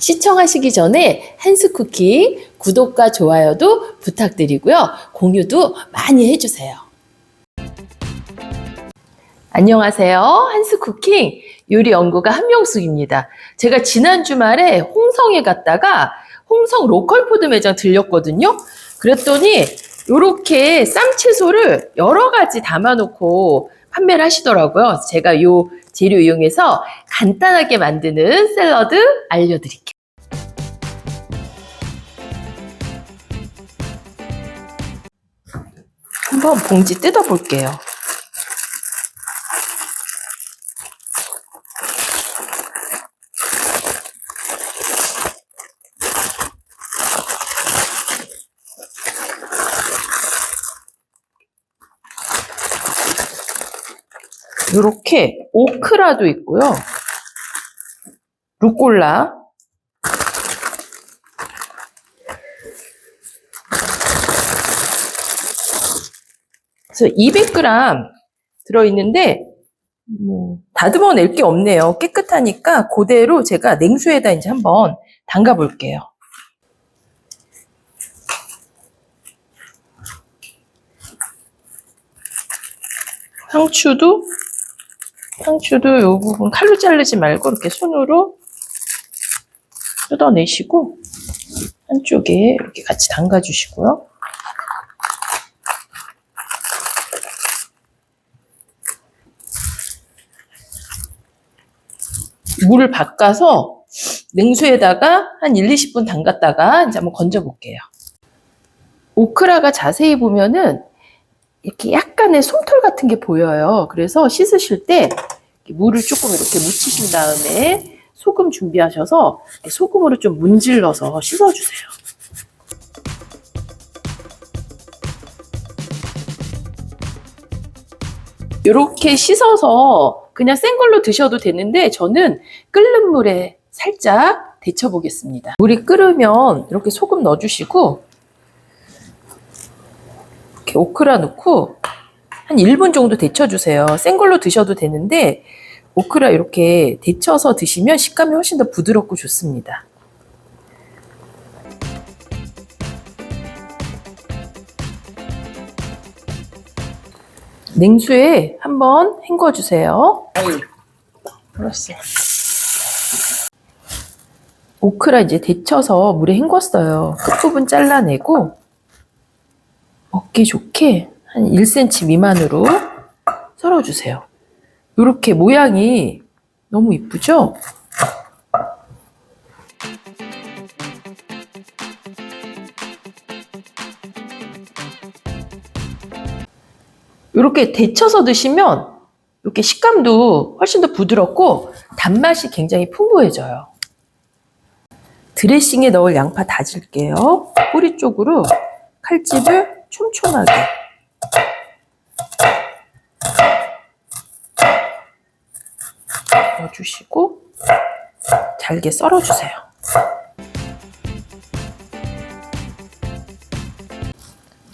시청하시기 전에 한스쿠킹 구독과 좋아요도 부탁드리고요. 공유도 많이 해주세요. 안녕하세요. 한스쿠킹 요리 연구가 한명숙입니다. 제가 지난 주말에 홍성에 갔다가 홍성 로컬 푸드 매장 들렸거든요. 그랬더니 이렇게 쌈채소를 여러 가지 담아놓고 판매를 하시더라고요. 제가 요 재료 이용해서 간단하게 만드는 샐러드 알려드릴게요. 한번 봉지 뜯어볼게요. 이렇게 오크라도 있고요. 루꼴라. 그래서 200g 들어있는데 뭐 다듬어 낼 게 없네요. 깨끗하니까 그대로 제가 냉수에다 이제 한번 담가 볼게요. 상추도 상추도 이 부분 칼로 자르지 말고 이렇게 손으로 뜯어내시고 한쪽에 이렇게 같이 담가 주시고요. 물을 바꿔서 냉수에다가 한 1, 20분 담갔다가 이제 한번 건져 볼게요. 오크라가 자세히 보면은 이렇게 약간의 솜털 같은 게 보여요. 그래서 씻으실 때 물을 조금 이렇게 묻히신 다음에 소금 준비하셔서 소금으로 좀 문질러서 씻어주세요. 이렇게 씻어서 그냥 센 걸로 드셔도 되는데 저는 끓는 물에 살짝 데쳐 보겠습니다. 물이 끓으면 이렇게 소금 넣어주시고 이렇게 오크라 넣고 한 1분 정도 데쳐주세요. 센 걸로 드셔도 되는데 오크라 이렇게 데쳐서 드시면 식감이 훨씬 더 부드럽고 좋습니다. 냉수에 한번 헹궈 주세요. 알았어. 오크라 이제 데쳐서 물에 헹궜어요. 끝부분 잘라내고 먹기 좋게 한 1cm 미만으로 썰어 주세요. 이렇게 모양이 너무 이쁘죠? 이렇게 데쳐서 드시면 이렇게 식감도 훨씬 더 부드럽고 단맛이 굉장히 풍부해져요. 드레싱에 넣을 양파 다질게요. 뿌리 쪽으로 칼집을 촘촘하게. 넣어주시고 잘게 썰어주세요.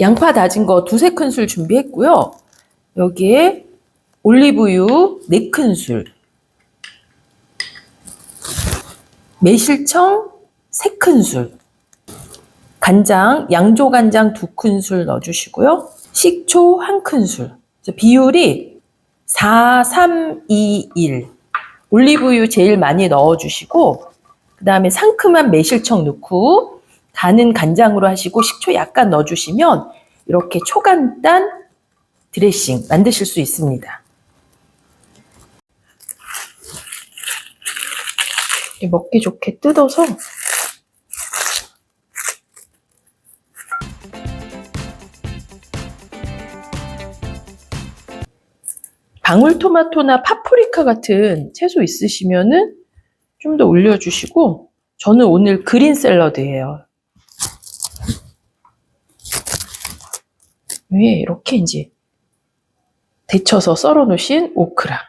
양파 다진 거 두세 큰술 준비했고요. 여기에 올리브유 4큰술, 매실청 3큰술, 간장, 양조간장 2큰술 넣어주시고요. 식초 1큰술. 비율이 4, 3, 2, 1. 올리브유 제일 많이 넣어주시고, 그 다음에 상큼한 매실청 넣고, 간은 간장으로 하시고, 식초 약간 넣어주시면, 이렇게 초간단 드레싱 만드실 수 있습니다. 먹기 좋게 뜯어서 방울토마토나 파프리카 같은 채소 있으시면은 좀 더 올려주시고 저는 오늘 그린 샐러드예요. 위에 이렇게 이제 데쳐서 썰어 놓으신 오크라.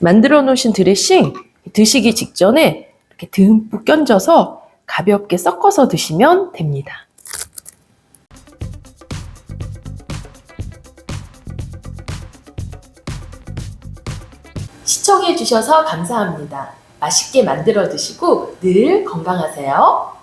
만들어 놓으신 드레싱 드시기 직전에 이렇게 듬뿍 껴져서 가볍게 섞어서 드시면 됩니다. 시청해 주셔서 감사합니다. 맛있게 만들어 드시고 늘 건강하세요.